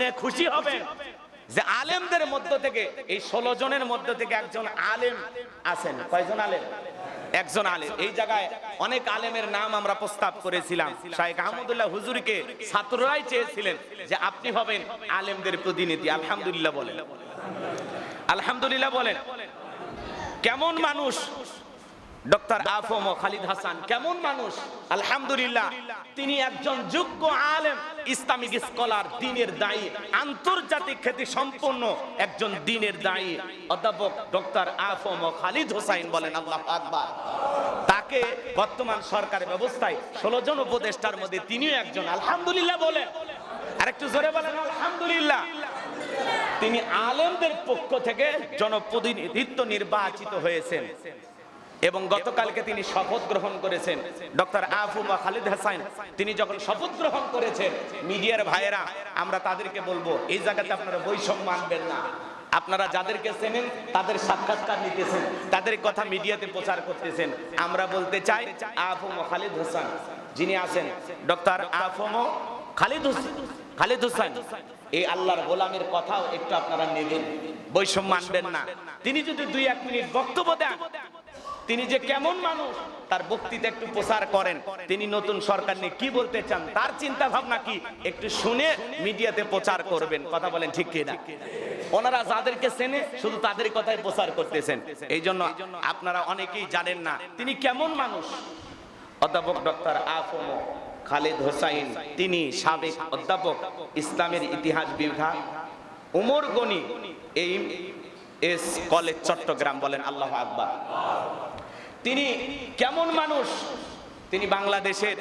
শুনে খুশি হবেন যে আলেমদের মধ্য থেকে, এই ষোলো জনের মধ্য থেকে একজন আলেম আছেন। কয়জন আলেম? একজন আলেম। এই জায়গায় অনেক আলেমের নাম আমরা প্রস্তাব করেছিলাম। শাহেখ আহমদুল্লাহ হুজুরকে ছাত্ররাই চেয়েছিলেন যে আপনি হবেন আলেমদের প্রতিনিধি। আলহামদুলিল্লাহ বলেন। আলহামদুলিল্লাহ বলেন। কেমন মানুষ ডক্টর আফম খালিদ হাসান, কেমন মানুষ? আলহামদুলিল্লাহ, তিনি একজন যোগ্য আলেম, ইসলামিক স্কলার, দিনের দায়ী, আন্তর্জাতিক খ্যাতি সম্পন্ন একজন দিনের দায়ী। অধ্যাপক ডক্টর আফম খালিদ হোসাইন বলেন, আল্লাহ আকবার। তাকে বর্তমান সরকার ব্যবস্থায় ষোলো জন উপদেষ্টার মধ্যে তিনিও একজন, আলহামদুলিল্লাহ বলেন। আরেকটু জোরে বলেন, আলহামদুলিল্লাহ। তিনি আলেমদের পক্ষ থেকে জনপ্রতিনিধিত্ব নির্বাচিত হয়েছেন। এবং গতকালকে তিনি শপথ গ্রহণ করেছেন। ডক্টর আফুমা খালিদ হাসান, তিনি যখন শপথ গ্রহণ করেছেন, মিডিয়ার ভাইয়েরা, আমরা তাদেরকে বলব, এই জায়গাতে আপনারা বৈষম্য আনবেন না। আপনারা যাদেরকে চেনেন, তাদের সাক্ষাৎকার নিতেছেন, তাদের কথা মিডিয়াতে প্রচার করতেছেন। আমরা বলতে চাই আফম খালিদ হোসেন, যিনি আছেন, ডক্টর আফম খালিদ হোসেন খালিদ হোসেন, এই আল্লাহর গোলামের কথাও একটু আপনারা নেবেন। বৈষম্য আনবেন না। তিনি যদি দুই এক মিনিট বক্তব্য দেন তিনি যে কেমন মানুষ, তার বক্তৃতা একটু প্রচার করেন। তিনি নতুন সরকার নিয়ে কি বলতে চান, তার চিন্তা ভাবনা কি, একটু শুনে মিডিয়াতে প্রচার করবেন। কথা বলেন ঠিক কিনা? ওনারা যাদেরকে চেনে, শুধু তাদের কথাই প্রচার করতেছেন। এই জন্য আপনারা অনেকেই জানেন না, তিনি কেমন মানুষ? অধ্যাপক ডক্টর আফম খালেদ হোসাইন, তিনি সাবেক অধ্যাপক ইসলামের ইতিহাস বিভাগ, উমর গনি, এই এস কলেজ চট্টগ্রাম বলেন আল্লাহ আকবার। তিনি কেমন মানুষ? তিনি বাংলাদেশের,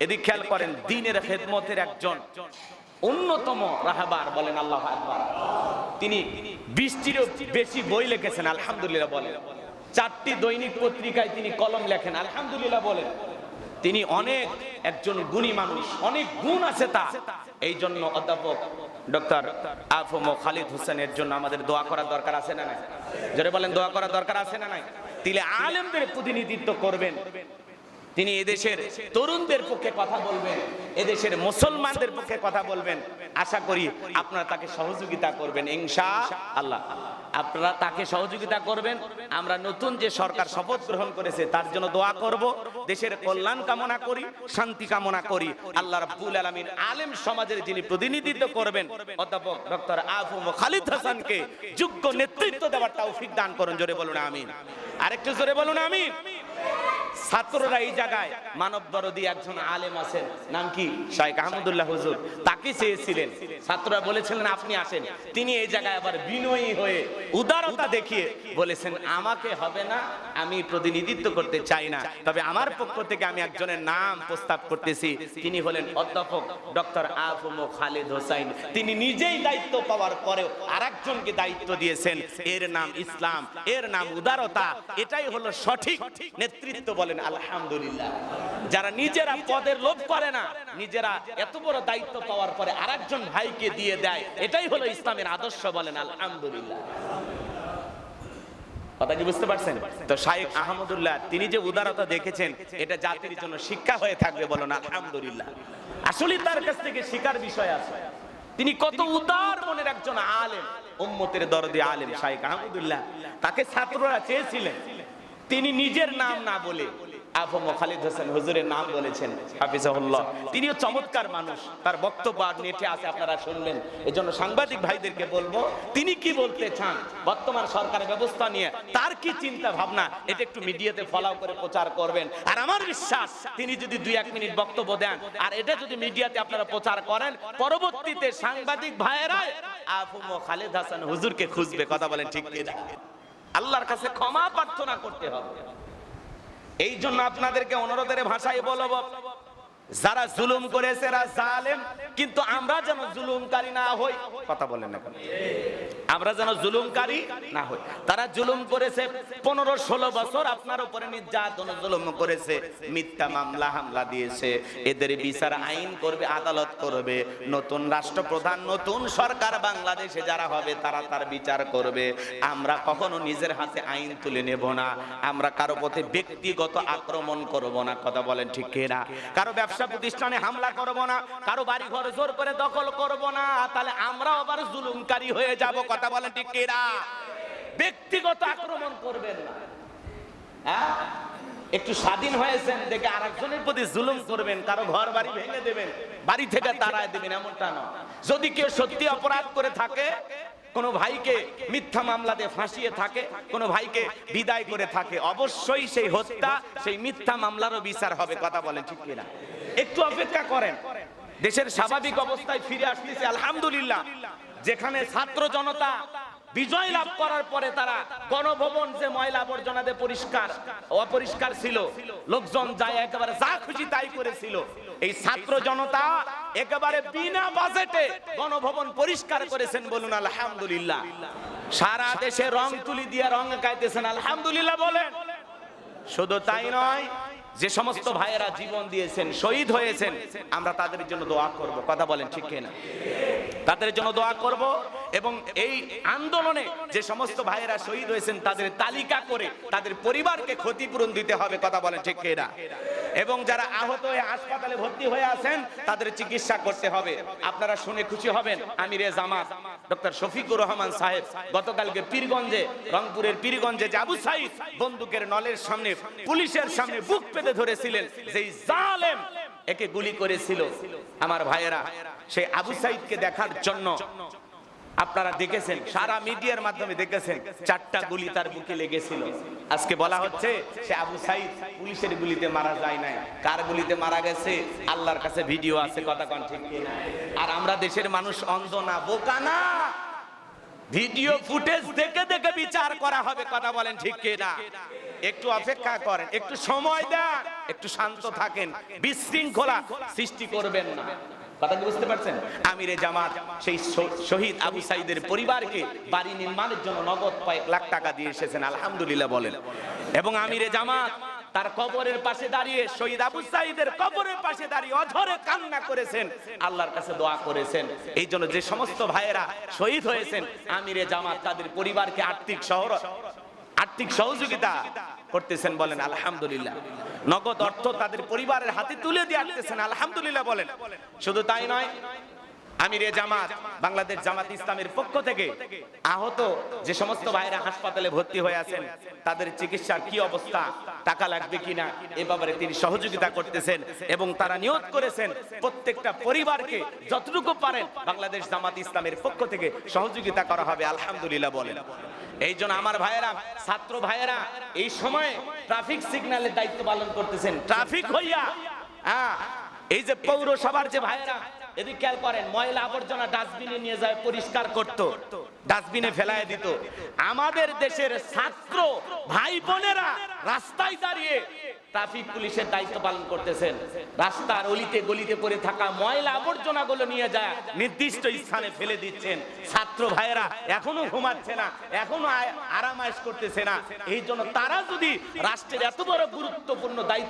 এদিক খেয়াল করেন, দিনের খেদমতের একজন অন্যতম রাহাবার বলেন আল্লাহ আকবার। তিনি বৃষ্টিরও বেশি বই লিখেছেন, আলহামদুলিল্লাহ বলেন। চারটি দৈনিক পত্রিকায় তিনি কলম লেখেন, আলহামদুলিল্লাহ বলেন। তিনি অনেক একজন গুণী মানুষ, অনেক গুণ আছে তা এই জন্য অধ্যাপক ডক্টর আফম খালিদ হোসেনের জন্য আমাদের দোয়া করার দরকার আছে না নাই? যারা বলেন, দোয়া করার দরকার আছে না নাই? তিলে আলেমদের প্রতিনিধিত্ব করবেন। তিনি এদেশের তরুণদের পক্ষে কথা বলবেন, এদেশের মুসলমানদের পক্ষে কথা বলবেন। আশা করি আপনারা তাকে সহযোগিতা করবেন, ইনশা আল্লাহ। আপনারা তাকে সহযোগিতা করবেন, আমরা নতুন যে সরকার শপথ গ্রহণ করেছে, তার জন্য দোয়া করব। দেশের কল্যাণ কামনা করি, শান্তি কামনা করি। আল্লাহ রাব্বুল আলামিন আলেম সমাজের যিনি প্রতিনিধিত্ব করবেন, অধ্যাপক ডক্টর আফম খালিদ হাসানকে যোগ্য নেতৃত্ব দেওয়ার তৌফিক দান করুন। জোরে বলুন, আমিন। আরেকটু জোরে বলুন, আমিন। ছাত্ররা এই জায়গায় মানব দরদি একজন আলেম আছেন। নাম কি? শাইখ আহমদুল্লাহ হুজুর। তাকে চেয়েছিলেন। ছাত্ররা বলেছিলেন, আপনি আসেন। তিনি এই জায়গায় আবার বিনয়ী হয়ে উদারতা দেখিয়ে বলেছেন, আমাকে হবে না, আমি প্রতিনিধিত্ব করতে চাই না। তবে আমার পক্ষ থেকে আমি একজনের নাম প্রস্তাব করতেছি। তিনি হলেন অধ্যাপক ডক্টর আফম খালেদ হোসাইন। তিনি নিজেই দায়িত্ব পাওয়ার পরেও আরেকজনকে দায়িত্ব দিয়েছেন। এর নাম ইসলাম, এর নাম উদারতা। এটাই হলো সঠিক নেতৃত্ব বলেন, আলহামদুলিল্লাহ। যারা নিজেরা পদের লোভ করে না, নিজেরা এত বড় দায়িত্ব পাওয়ার পরে আরেকজন ভাইকে দিয়ে দেয়, এটাই হলো ইসলামের আদর্শ বলেন, আলহামদুলিল্লাহ। কথা কি বুঝতে পারছেন? তো আহমদুল্লাহ, তিনি যে উদারতা দেখেছেন, এটা জাতির জন্য শিক্ষা হয়ে থাকবে আলহামদুলিল্লাহ। আসলে তার কাছ থেকে শিকার বিষয় আছে। তিনি কত উদার মনের একজন আলেম, উম্মতের দরদি আলেম আহমদুল্লাহ। তাকে ছাত্ররা চেয়েছিলেন তিনি নিজের নাম না বলে। তিনি আমার বিশ্বাস, তিনি যদি দুই এক মিনিট বক্তব্য দেন, আর এটা যদি মিডিয়াতে আপনারা প্রচার করেন, পরবর্তীতে সাংবাদিক ভাইয়েরা আফম খালিদ হাসান হুজুরকে খুঁজবে। কথা বলেন ঠিক আল্লাহর কাছে ক্ষমা প্রার্থনা করতে হবে। এই জন্য আপনাদেরকে অনুরোধের ভাষায় বলব যারা জুলুম করেছে জালেম। কিন্তু আমরা যেন জুলুমকারী না হই, কথা বলেন না আমরা যেন জুলুমকারী না হই। তারা জুলুম করেছে পনেরো ষোলো বছর, আপনার উপরে নির্যাতন, জুলুম করেছে, মিথ্যা মামলা, হামলা দিয়েছে। এদের বিচার আইন করবে, আদালত করবে। নতুন রাষ্ট্রপ্রধান, নতুন সরকার বাংলাদেশে যারা হবে, তারা তার বিচার করবে। আমরা কখনো নিজের হাতে আইন তুলে নেব না। আমরা কারও পথে ব্যক্তিগত আক্রমণ করব না, কথা বলেন ঠিক কিনা? কারও ব্যবসা ব্যবসা প্রতিষ্ঠানে হামলা করব না, কারও বাড়ি ঘর জোর করে দখল করব না, তাহলে আমরাও আবার জুলুমকারী হয়ে যাব, কথা বলেন ঠিক কিনা? ব্যক্তিগত আক্রমণ করবেন না। হ্যাঁ? একটু স্বাধীন হয়েছেন, দেখে আরেকজনের প্রতি জুলুম করবেন, কারও ঘর বাড়ি ভেঙে দেবেন, বাড়ি থেকে তাড়ায় দেবেন, এমনটা নয়। যদি কেউ সত্যি অপরাধ করে থাকে, কোনো ভাইকে মিথ্যা মামলাতে ফাঁসিয়ে থাকে, কোনো ভাইকে বিদায় করে থাকে, অবশ্যই সেই হত্যা, সেই মিথ্যা মামলারও বিচার হবে, কথা বলেন ঠিক কিনা? একটু অপেক্ষা করেন। দেশের স্বাভাবিক অবস্থায় ফিরে আসতেছে, আলহামদুলিল্লাহ। যেখানে ছাত্র জনতা বিজয় লাভ করার পরে তারা গণভবন যে ময়লা আবর্জনাতে পরিষ্কার, অপরিষ্কার ছিল, লোকজন যায় একেবারে যা খুশি তাই করেছিল। এই ছাত্র জনতা একেবারে বিনা বাজেটে গণভবন পরিষ্কার করেছেন বলুন, আলহামদুলিল্লাহ। সারা দেশে রং তুলি দিয়ে রং গাইতেছেন, আলহামদুলিল্লাহ বলেন। শুধু তাই নয় যে সমস্ত ভাইয়েরা জীবন দিয়েছেন, শহীদ হয়েছেন, আমরা তাদের জন্য দোয়া করব। কথা বলেন, ঠিক কিনা? তাদের জন্য দোয়া করব এবং এই আন্দোলনে যে সমস্ত ভাইয়েরা শহীদ হয়েছেন, তাদের তালিকা করে তাদের পরিবারকে ক্ষতিপূরণ দিতে হবে। কথা বলেন, ঠিক কিনা? এবং যারা আহত হয়ে হাসপাতালে ভর্তি হয়ে আছেন, তাদের চিকিৎসা করতে হবে। আপনারা শুনে খুশি হবেন, আমিরে জামাত। ডক্টর শফিকুর রহমান সাহেব গতকালকে পীরগঞ্জে, রংপুরের পীরগঞ্জে যে আবু সাইদ বন্দুকের নলের সামনে, পুলিশের সামনে বুক পেতে ধরেছিলেন, যেই জালেম একে গুলি করেছিল। আমার ভাইয়েরা, সেই আবু সাইদকে দেখার জন্য আপনারা দেখেছেন, সারা মিডিয়ার মাধ্যমে দেখেছেন, চারটা গুলি তার বুকে লেগেছিল। আজকে বলা হচ্ছে, সে আবু সাইদ পুলিশের গুলিতে মারা যায় নাই। কার গুলিতে মারা গেছে? আল্লাহর কাছে ভিডিও আছে, কথা কন ঠিক? আর আমরা দেশের মানুষ অন্ধ না, বোকা না। ভিডিও ফুটেজ দেখে দেখে বিচার করা হবে, কথা বলেন ঠিক কিনা? একটু অপেক্ষা করেন, একটু সময় দেন, একটু শান্ত থাকেন, বিশৃঙ্খলা সৃষ্টি করবেন না। কথা কি বুঝতে পারছেন? আমিরে জামাত, সেই শহীদ আবু সাইদের পরিবারকে বাড়ি নির্মাণের জন্য নগদ কয়েক লাখ টাকা দিয়ে এসেছেন, আলহামদুলিল্লাহ বলেন। এবং আমিরে জামাত তার কবরের পাশে দাঁড়িয়ে, শহীদ আবু সাইদের কবরের পাশে দাঁড়িয়ে অঝরে কান্না করেছেন, আল্লাহর কাছে দোয়া করেছেন। এই জন্য যে সমস্ত ভাইয়েরা শহীদ হয়েছেন, আমিরে জামাত তাদের পরিবারকে আর্থিক শহর আর্থিক সহযোগিতা করতেছেন বলেন, আলহামদুলিল্লাহ। নগদ অর্থ তাদের পরিবারের হাতে তুলে দিয়ে আসতেছেন আলহামদুলিল্লাহ বলেন। শুধু তাই নয়, আমিরে জামাত, বাংলাদেশ জামাত ইসলামের পক্ষ থেকে আহত যে সমস্ত ভাইরা হাসপাতালে ভর্তি হয়ে আছেন, তাদের চিকিৎসার কি অবস্থা, টাকা লাগবে কিনা, এ ব্যাপারে তিনি সহযোগিতা করতেছেন এবং তারা নিয়োগ করেছেন। প্রত্যেকটা পরিবারকে যতটুকু পারেন বাংলাদেশ জামাত ইসলামের পক্ষ থেকে সহযোগিতা করা হবে, আলহামদুলিল্লাহ বলেন। এই জন্য আমার ভাইয়েরা ছাত্র ভাইয়েরা এই সময় ট্রাফিক সিগন্যালের দায়িত্ব পালন করতেছেন। ট্রাফিক হইয়া। হ্যাঁ এই যে পৌরসভার যে ভাইয়েরা এদিক খেয়াল করেন ময়লা আবর্জনা ডাস্টবিনে নিয়ে যায় পরিষ্কার করত ডাস্টবিনে ফেলায় দিত। আমাদের দেশের ছাত্র ভাই বোনেরা রাস্তায় দাঁড়িয়ে ট্রাফিক পুলিশের দায়িত্ব পালন করতেছেন। রাস্তার অলিতে গলিতে পড়ে থাকা ময়লা আবর্জনা গুলো নিয়ে যায়, নির্দিষ্ট স্থানে ফেলে দিচ্ছেন। ছাত্র ভাইয়েরা, এখনও ঘুমাচ্ছে না, এখনও আরামায়েশ করতেছে না। এই জন্য তারা যদি রাষ্ট্রের এত বড় গুরুত্বপূর্ণ দায়িত্ব